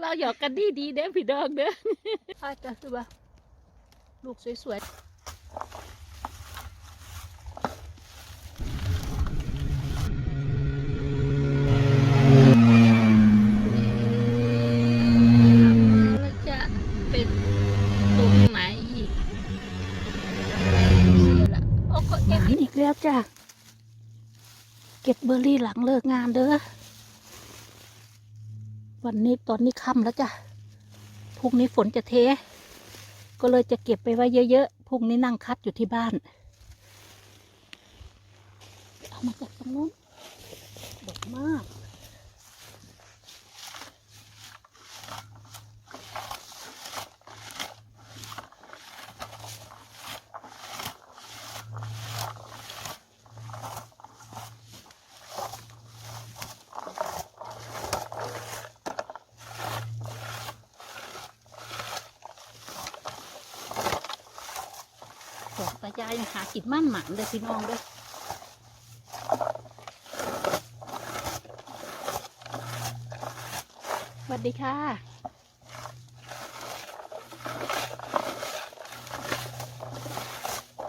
เราหยอกกันดีดีๆเด้อพี่ดองเด้อพากันคือว่าลูกสวยๆแล้วจะเป็นตรงไหนอีกโอ้ก็เก็บอีกแล้วจ้ะ เก็บเบอร์รี่หลังเลิกงานเด้อ วันนี้ตอนนี้ค่ำแล้วจ้ะพรุ่งนี้ฝนจะเท ก็เลยจะเก็บไปไว้เยอะๆพรุ่งนี้นั่งคัดอยู่ที่บ้าน เอามาจากตรงนู้นดอกมากายายหากินมั่นหมันเลยพี่น้องเด้อสวัสดีค่ะ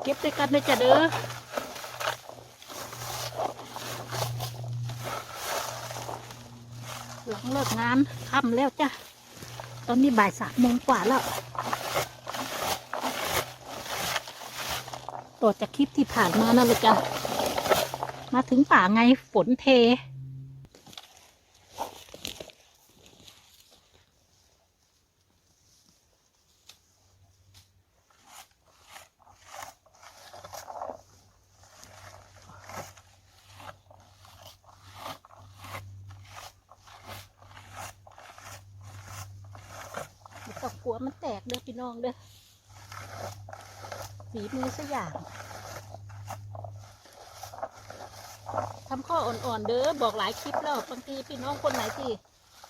เก็บด้วยกันเลยจ้ะเด้อหลังเลิกงานค่ำแล้วจ้ะ ตอนนี้บ่ายสามโมงกว่าแล้ว ต่อจากคลิปที่ผ่านมานั่นเลยจ้ะมาถึงป่าไงฝนเท กลัวมันแตกเด้อพี่น้องเด้อ ฝีมือสักอย่างทำข้ออ่อนๆเด้อบอกหลายคลิปแล้วบางทีพี่น้องคนไหนที่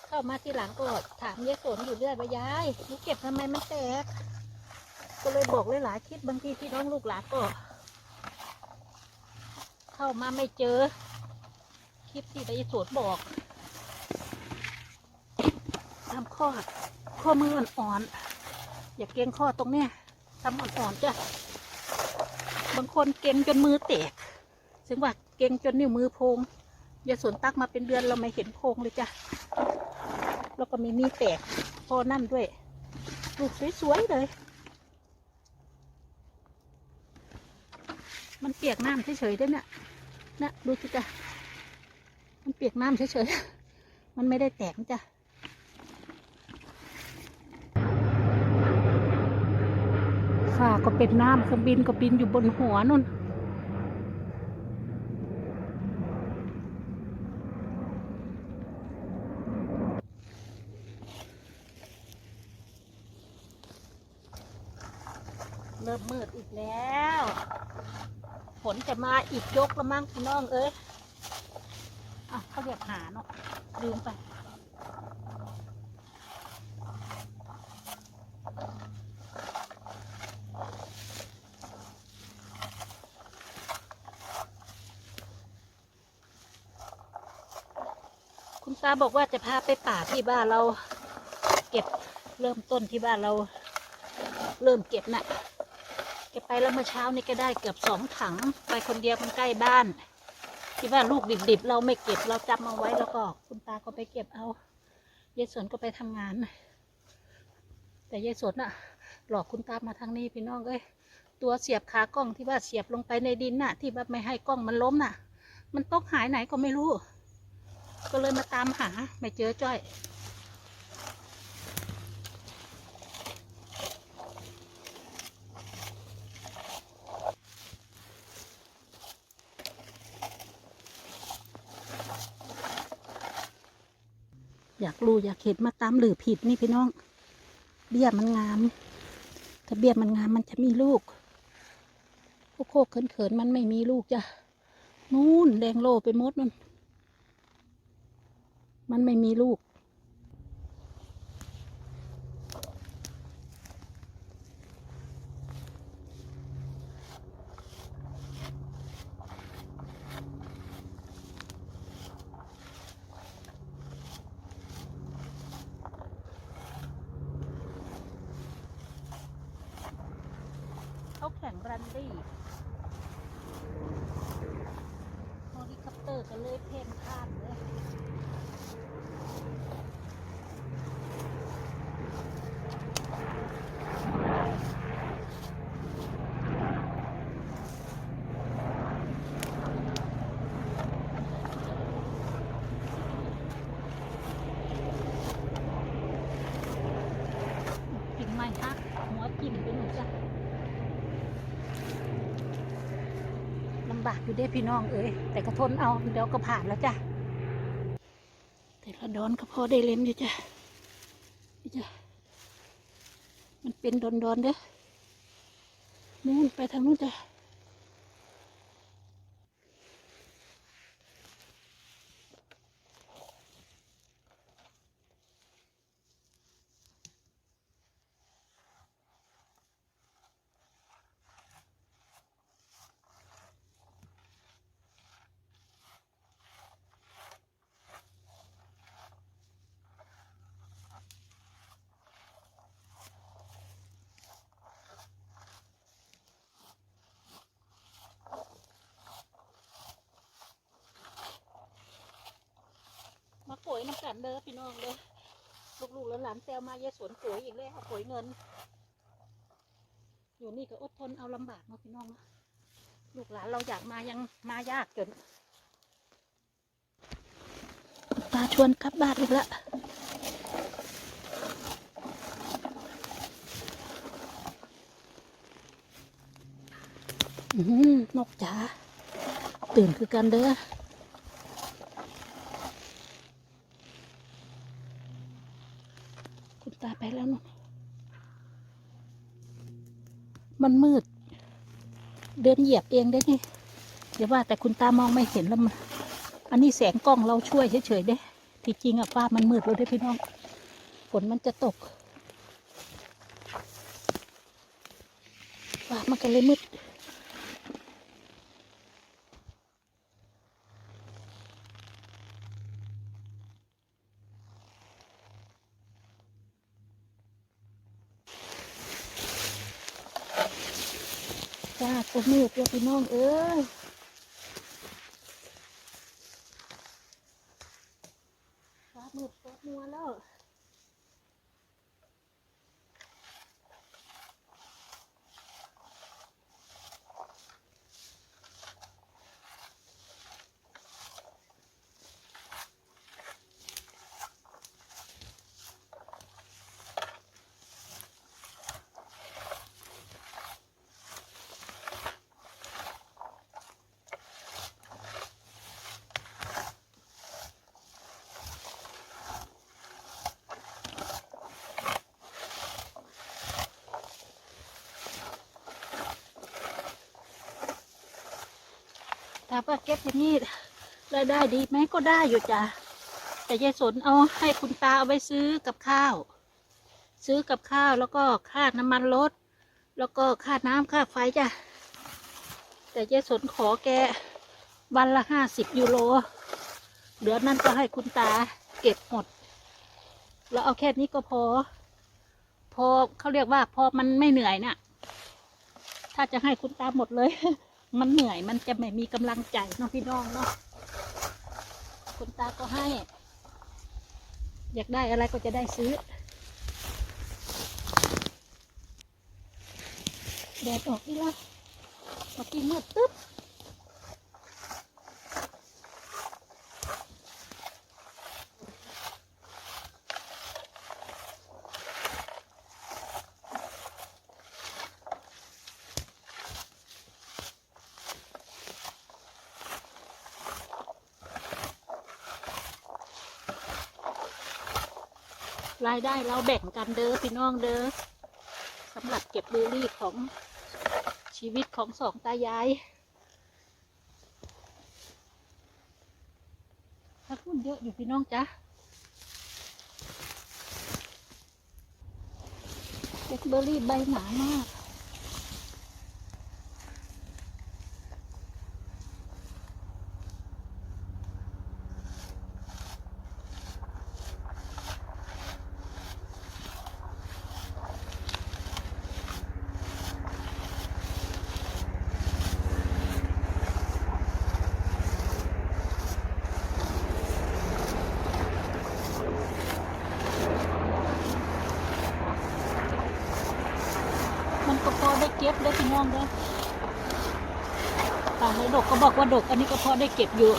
เข้ามาที่หลังก็ถามยายสนอยู่เรื่อยว่ายายหนูเก็บทำไมมันแตก ก็เลยบอกหลายๆคลิปบางทีพี่น้องลูกหลานก็ เข้ามาไม่เจอ คลิปที่ยายสนบอกทำข้อข้อมืออ่อนๆอย่าเกรงข้อตรงเนี้ยทำอ่อนๆจ้ะ บางคนเกรงจนมือแตกถึงว่าเกรงจนนิ้วมือโพงยาสวนตักมาเป็นเดือนเราไม่เห็นโพงเลยจ้ะ แล้วก็มีมีแตกพอนั่นด้วย ลูกสวยๆเลย มันเปียกน้ำเฉยๆด้วยเนี่ยนะดูสิจ้ะ มันเปียกน้ำเฉยๆ มันไม่ได้แตกจ้ะ ฟ้าก็เป็นน้ำเครื่องบินก็บินอยู่บนหัวนุ่นเริ่มมืดอีกแล้วฝนจะมาอีกยกละมั้งพี่น้องเอ้ยอะเขาเรียกหาเนาะลืมไปาบอกว่าจะพาไปป่าที่บ้านเรา เก็บเริ่มต้นที่บ้านเรา เริ่มเก็บน่ะเก็บไปแล้วเมื่อเช้านี้ก็ได้เกือบสองถัง ไปคนเดียวมันใกล้บ้านที่ว่าลูกดิบๆ เราไม่เก็บเราจำเอาไว้แล้วก็คุณตาก็ไปเก็บเอายายสนก็ไปทำงาน แต่ยายสนน่ะ หลอกคุณตามาทางนี้พี่น้องเอ้ยตัวเสียบขากล้องที่ว่าเสียบลงไปในดินน่ะ ที่ว่าไม่ให้กล้องมันล้มน่ะ มันตกหายไหนก็ไม่รู้ ก็เลยมาตามหา ไม่เจอจ้อยอยากรู้อยากเห็นมาตามหรือผิดนี่พี่น้อง เบี้ยมันงาม ถ้าเบี้ยมันงามมันจะมีลูกโคกเขินๆมันไม่มีลูกจ้ะนู่นแดงโลไปมดนั่น มันไม่มีลูก เขาแข่งรันดี้โฮลิคอปเตอร์ก็เลยเพ่นิ่มไปหนูจ้ะลำบากอยู่ได้พี่น้องเอ้ยแต่ก็ทนเอาเดี๋ยวก็ผ่านแล้วจ้ะแต่ละดอนก็พอได้เล่นอยู่จ้ะนี่จ้ะมันเป็นดอนดอนๆเด้อนู่นไปทางนู้นจ้ะ น้ำกันเด้อพี่น้องเด้อลูกๆแล้วหลานๆแซวมาเยสวนป่วยอีกเลยค่ะป่วยเงิน อยู่นี่ก็อดทนเอาลำบากเนาะพี่น้องเนาะลูกหลานเราอยากมายังมายากจนตาชวนกลับบ้านอีกแล้วนกจ๋าตื่นคือกันเด้อ คุณตาไปแล้วเนอะมันมืด เดินเหยียบเองได้นี่เดี๋ยวว่าแต่คุณตามองไม่เห็นแล้วมันอันนี้แสงกล้องเราช่วยเฉยๆเด้ที่จริงอะฟ้ามันมืดแล้วเด้อพี่น้อง ฝนมันจะตกฟ้ามันก็เลยมืด จ้าก็มื ดแล้วพี่น้องเอ้ยฟ้ามืดฟ้ามัวแล้ว ถามว่าเก็บอย่นี้รายได้ดีไหมก็ได้อยู่จ้ะแต่ยายสนเอาให้คุณตาเอาไปซื้อกับข้าว ซื้อกับข้าวแล้วก็ค่าน้ำมันรถ แล้วก็ค่าน้ำค่าไฟจ้ะแต่ยายสนขอแกวันละห้าสิบยูโรเหลือนั่นก็ให้คุณตาเก็บหมด แล้วเอาแค่นี้ก็พอ พอเขาเรียกว่าพอมันไม่เหนื่อยน่ะ ถ้าจะให้คุณตาหมดเลย มันเหนื่อยมันจะไม่มีกำลังใจเนาะพี่น้องเนาะคุณตาก็ให้ อยากได้อะไรก็จะได้ซื้อแดดออกนี่ละเมื่อกี้มืดตึ๊บ รายได้เราแบ่งกันเด้อพี่น้องเด้อสำหรับเก็บเบอร์รี่ของชีวิตของสองตายายถ้าคุณเยอะอยู่พี่น้องจ๊ะเก็บเบอร์รี่ใบหนามาก ถ เก็บได้อพี่น้องเด้อป่าไหน ดกก็บอกว่าดก อันนี้ก็พอได้เก็บอยู่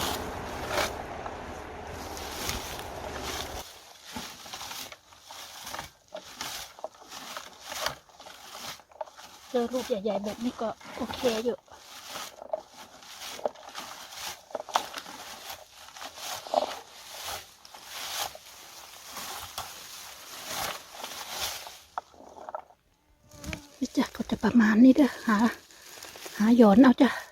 เจอลูกใหญ่ๆแบบนี้ก็โอเคอยู่นี่จ้ะก็จะประมาณนี้เด้อหา หาหยอนเอาจ้ะ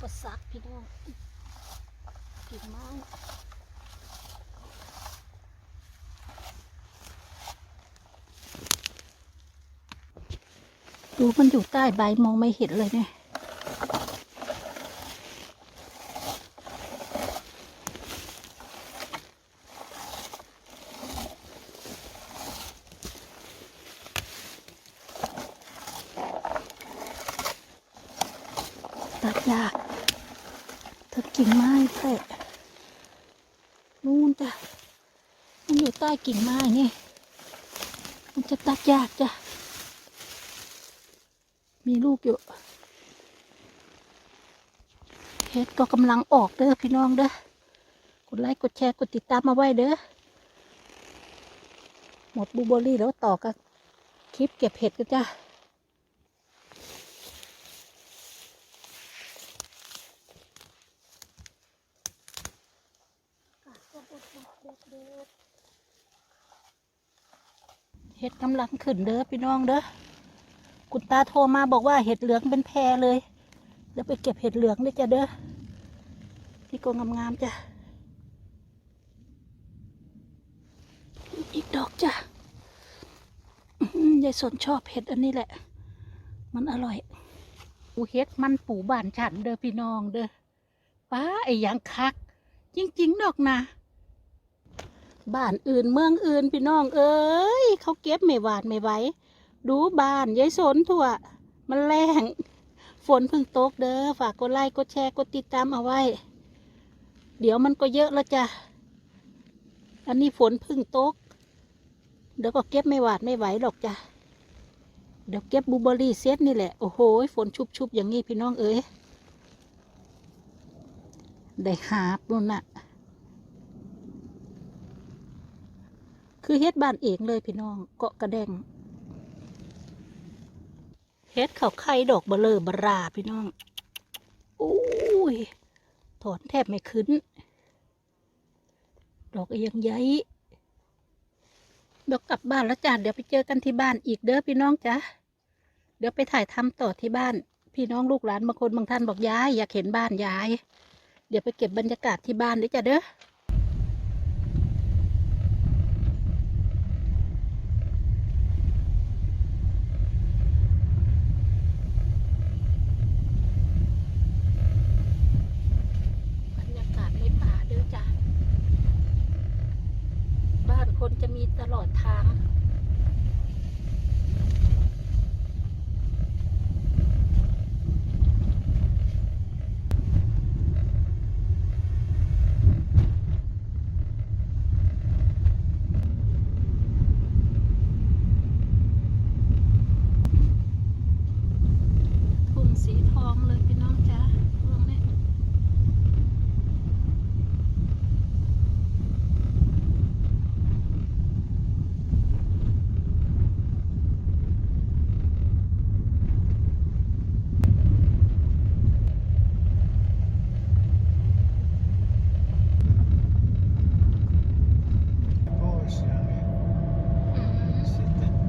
ประสักพี่น้องกิ่งไม้ดูมันอยู่ใต้ใบมองไม่เห็นเลยเนี่ย ตัดยากถ้ากิ่งไม้แค่นู่นจ้ะ มันอยู่ใต้ กิ่งไม้นี่ มันจะตัดยากจ้ะ มีลูกอยู่เฮ็ดก็กำลังออกเด้อพี่น้องเด้อกดไลค์กดแชร์กดติดตามมาไว้เด้อหมดบูเบอร์รี่แล้วต่อกับคลิปเก็บเห็ดกันจ้ะ เห็ดกำลังขึ้นเด้อพี่น้องเด้อคุณตาโทรมาบอกว่าเห็ดเหลืองเป็นแพรเลยเดี๋ยวไปเก็บเห็ดเหลืองด้วยจ้ะเด้อที่กงงามๆจ้ะอีกดอกจ้ะยายสนชอบเห็ดอันนี้แหละ มันอร่อยปูเห็ดมันปูบ้านฉันเด้อพี่น้องเด้อป้าไอ้ยังคัก จริง ๆ ดอกนะ บ้านอื่นเมืองอื่นพี่น้องเอ้ยเขาเก็บไม่หวาดไม่ไหวดูบ้านยายสนทั่ว มันแรงฝนเพิ่งตกเด้อฝากกดไลค์กดแชร์กดติดตามเอาไว้ เดี๋ยวมันก็เยอะแล้วจ้ะอันนี้ฝนเพิ่งตก เดี๋ยวก็เก็บไม่หวาดไม่ไหวหรอกจ้ะเดี๋ยวเก็บบูเบอร์รี่เซตนี่แหละ โอ้โห ฝนชุบๆอย่างนี้พี่น้องเอ้ย ได้หาบนู่นน่ะ คือเฮ็ดบ้านเองเลยพี่น้องเกาะกระแดงเฮ็ดเขาไข่ดอกเบลอบราพี่น้องอุ้ยถอนแทบไม่ขึ้น ดอกเอียงใหญ่เดี๋ยวกลับบ้านแล้วจ้ะเดี๋ยวไปเจอกันที่บ้านอีกเด้อพี่น้องจ้ะเดี๋ยวไปถ่ายทำต่อที่บ้าน พี่น้องลูกหลานบางคนบางท่านบอกย้ายอยากเห็นบ้านย้าย เดี๋ยวไปเก็บบรรยากาศที่บ้านด้วยจ้ะเด้อ บรรยากาศในป่าเด้อจ้ะ บ้านคนจะมีตลอดทาง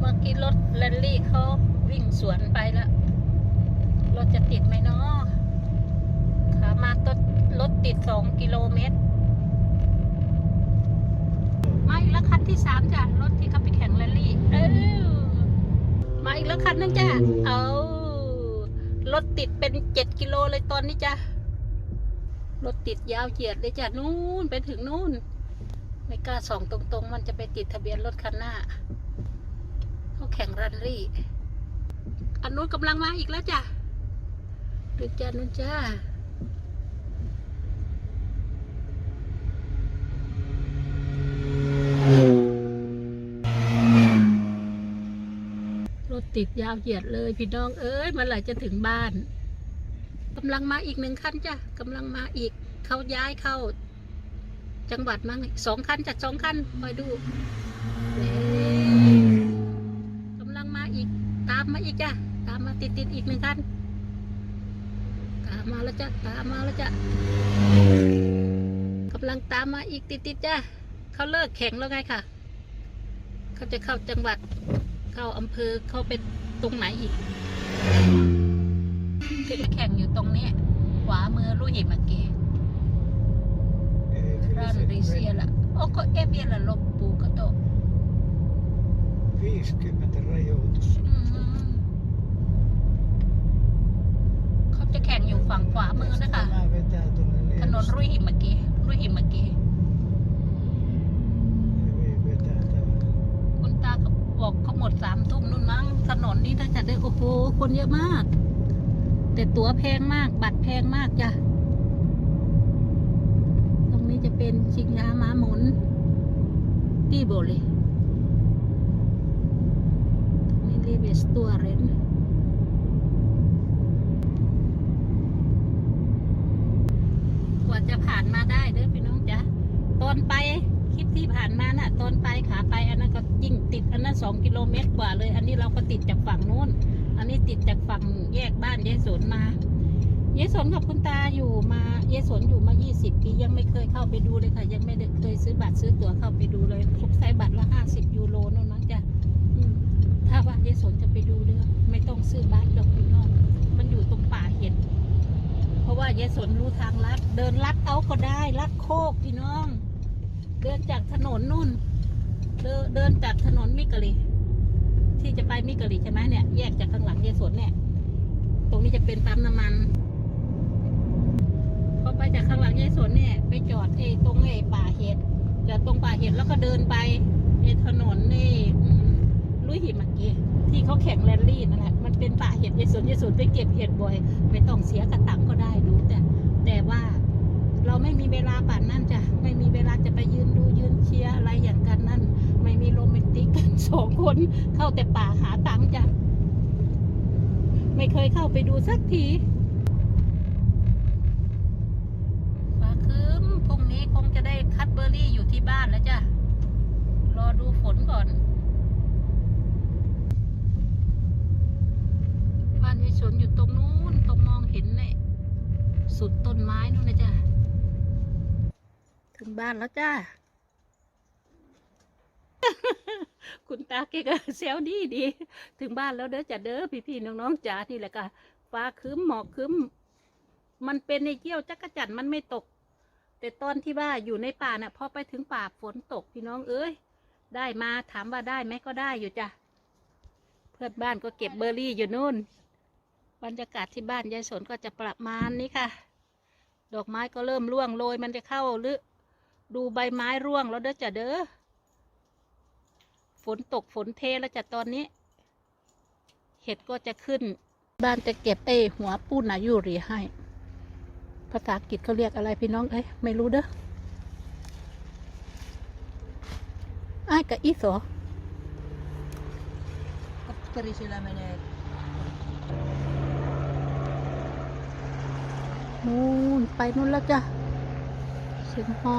มื่อกี้รถแร ลลี่เขาวิ่งสวนไปแล้วรถจะติดไหมเนาะขามาต้นรถติดสองกิโลเมตร มาอีกแล้วคันที่สามจ้ะรถที่เขาไปแข่งแรลลี่ เออมาอีกแล้วคันนึงจ้ะเอารถติดเป็นเจ็ดกิโลเลยตอนนี้จ้ะรถติดยาวเหยียดเลยจ้ะนู่นไปถึงนู่น ไม่กล้าส่องตรงๆ มันจะไปติดทะเบียนรถคันหน้าเขาแข่งแรลลี่อันนู้นกำลังมาอีกแล้วจ้ะดูจ้านู้นจ้ารถติดยาวเหยียดเลยพี่น้องเอ้ยเมื่อไหร่จะถึงบ้านกำลังมาอีกหนึ่งคันจ้ะกำลังมาอีกเขาย้ายเข้า จังหวัดมั้งสองคันจากสองคันคอยดูเามมาอีกจ้ะตามมาติดติดๆอีกหนึ่งคันตามมาแล้วจ้ะตามมาแล้วจ้ะกำลังตามมาอีกติดติดๆจ้ะเขาเลิกแข่งแล้วไงค่ะ เขาจะเข้าจังหวัด เข้าอำเภอเข้าไปตรงไหนอีกขึ้นแข่งอยู่ตรงนี้ขวามือลูกหิมะเก Eh, Ralli siellä. Onko Eviellä loppu, kato. 50 rajoitus. อืมเขาจะแข่งอยู่ฝั่งขวามือนะคะ Tämä vetää tuonne ถนนรุ่ยหิมะเกรุ่ยหิมะเก Hyvin vetää tämä. คุณตาเขาบอกเขาหมดสามทุ่มนู่นมั้งถนนนี้ถ้าจะได้โอ้โหคนเยอะมาก แต่ตั๋วแพงมาก บัตรแพงมากจ้ะ ตรงนี้จะเป็นชิงช้าม้าหมุนตีโบเลย ตรงนี้เรียกสตัวเรนกว่าจะผ่านมาได้เด้อพี่น้องจ๊ะตอนไปคลิปที่ผ่านมาน่ะ ตอนไปขาไปอันนั้นก็ยิ่งติดอันนั้นสองกิโลเมตรกว่าเลย อันนี้เราก็ติดจากฝั่งนู้น อันนี้ติดจากฝั่งแยกบ้านยายสนมายายสนกับคุณตาอยู่มายายสนอยู่มา 20 ปียังไม่เคยเข้าไปดูเลยค่ะ ยังไม่เคยซื้อบัตรซื้อตั๋วเข้าไปดูเลยสงสัยบัตรละ50 ยูโรนู่น ถ้าว่ายายสนจะไปดูเด้อไม่ต้องซื้อบัตรดอกพี่น้องมันอยู่ตรงป่าเห็ดเพราะว่ายายสนรู้ทางลัด เดินลัดเอาก็ได้ลัดโคกพี่น้อง เดินจากถนนนู่น เดินเดินจากถนนมิกลีที่จะไปมิกลีใช่ไหมเนี่ยแยกจากข้างหลังยายสนเนี่ย ตรงนี้จะเป็นปั๊มน้ำมันพอไปจากข้างหลังยายสนเนี่ย ไปจอดเอตรงไอ้ป่าเห็ดจอดตรงป่าเห็ดแล้วก็เดินไปไอ้ถนนนี่ลุยหิมะ เขาแข่งแรลลี่นั่นแหละมันเป็นป่าเห็ดยายสนยายสนไปเก็บเห็ดบ่อยไม่ต้องเสียกระตังก็ได้ดูแต่แต่ว่าเราไม่มีเวลาป่านนั่นจ้ะไม่มีเวลาจะไปยืนดูยืนเชียร์อะไรอย่างกันนั่น ไม่มีโรแมนติกกันสองคนเข้าแต่ป่าหาตังจ้ะไม่เคยเข้าไปดูสักทีฟ้าคืมพรุ่งนี้คงจะได้คัดเบอร์รี่อยู่ที่บ้านแล้วจ้ะรอดูฝนก่อน บ้านอยู่ตรงนู้นตรงมองเห็นเนี่ยสุดต้นไม้นู่นนะจ้ะถึงบ้านแล้วจ้าคุณตาแกก็เซลดีดี ถึงบ้านแล้วเด้อจ้ะเด้อพี่พี่น้องๆจ๋านี่แหละค่ะฟ้าคืมหมอกคืมมันเป็นในเกี้ยวจักรจันมันไม่ตก แต่ตอนที่ว่าอยู่ในป่าน่ะพอไปถึงป่าฝนตกพี่น้องเอ้ยได้มาถามว่าได้ไหมก็ได้อยู่จ้ะเพื่อนบ้านก็เก็บเบอร์รี่อยู่นู่น บรรยากาศที่บ้านยายสนก็จะประมาณนี้ค่ะ ดอกไม้ก็เริ่มร่วงโรยมันจะเข้าหรือดูใบไม้ร่วงแล้วเด้อจ้ะเด้อฝนตกฝนเทแล้วจ้ะตอนนี้ เห็ดก็จะขึ้น บ้านจะเก็บเอ้หัวปูนายูรีให้ ภาษาอังกฤษเขาเรียกอะไรพี่น้องเอ้ยไม่รู้เด้อไอ้กับอีสอ Katteri sillä menee นู่นไปนู่นแล้วจ้ะเสียงฮอ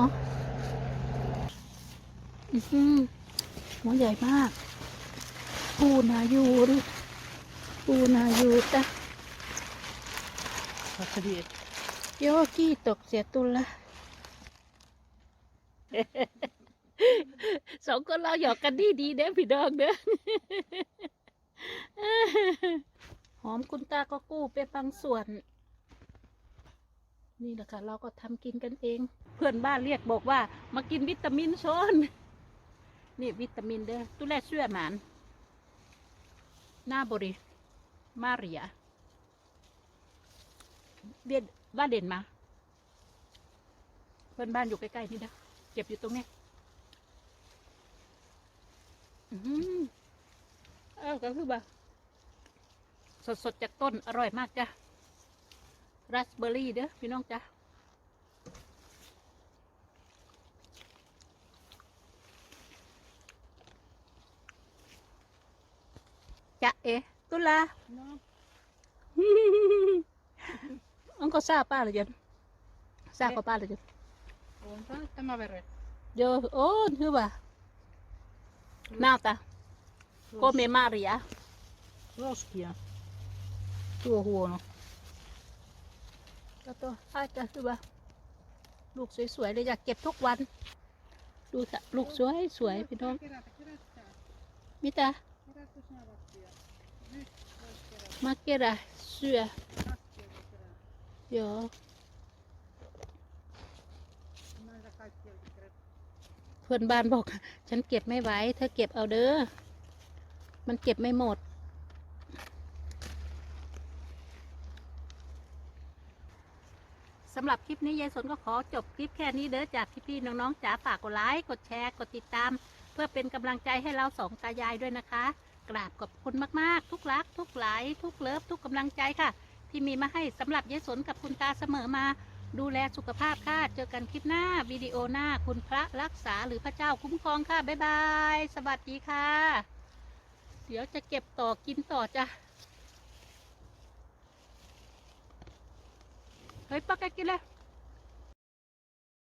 อือหือหัวใหญ่มาก ปูนายูดิปูนายูจ้ะ Katteri โยกี้ตกเสียตุลละสองคนเราหยอกกันดีดีๆเด้อพี่น้องเด้ออมคุณตาก็กู้ไปบางส่วน นี่แหละค่ะเราก็ทำกินกันเอง เพื่อนบ้านเรียกบอกว่า มากินวิตามินชนนี่วิตามินเด้อตุแลเชื่อหมานหน้าบริมาเรียเรียนบ้านเด่นมา เพื่อนบ้านอยู่ใกล้ๆนี่นะเก็บอยู่ตรงนี้อือหือเออก็คือแบบสดๆจากต้นอร่อยมากจ้ะ ราสเบอร์รี่เด้อพี่น้องจ้ะจะเอะตุลา No, Onko sää päällä, Jen? Sääkö päällä, Jen? on tämä tämä veret. Joo, on hyvä. Näytä. Come Maria. Roskia. Tuo huono. Kato, aika hyvä. ลูกสวยๆเลยอยากเก็บทุกวัน ดูสะลูกสวยสวยพี่น้องมิตามาเกระเสือเดี๋ยวเพื่อนบ้านบอก ฉันเก็บไม่ไหวเธอเก็บเอาเด้อมันเก็บไม่หมด สำหรับคลิปนี้ยายสนก็ขอจบคลิปแค่นี้เด้อจากพี่ๆน้องๆจ๋าฝากกดไลค์กดแชร์กดติดตาม เพื่อเป็นกำลังใจให้เราสองตายายด้วยนะคะ กราบขอบคุณมากๆ ทุกรัก ทุกหลายทุกเลิฟทุกกำลังใจค่ะ ที่มีมาให้สำหรับยายสนกับคุณตาเสมอมา ดูแลสุขภาพค่ะ เจอกันคลิปหน้าวิดีโอหน้าคุณพระรักษาหรือพระเจ้าคุ้มครองค่ะบ๊ายบาย สวัสดีค่ะ เดี๋ยวจะเก็บต่อกินต่อจ้ะ เฮ้ย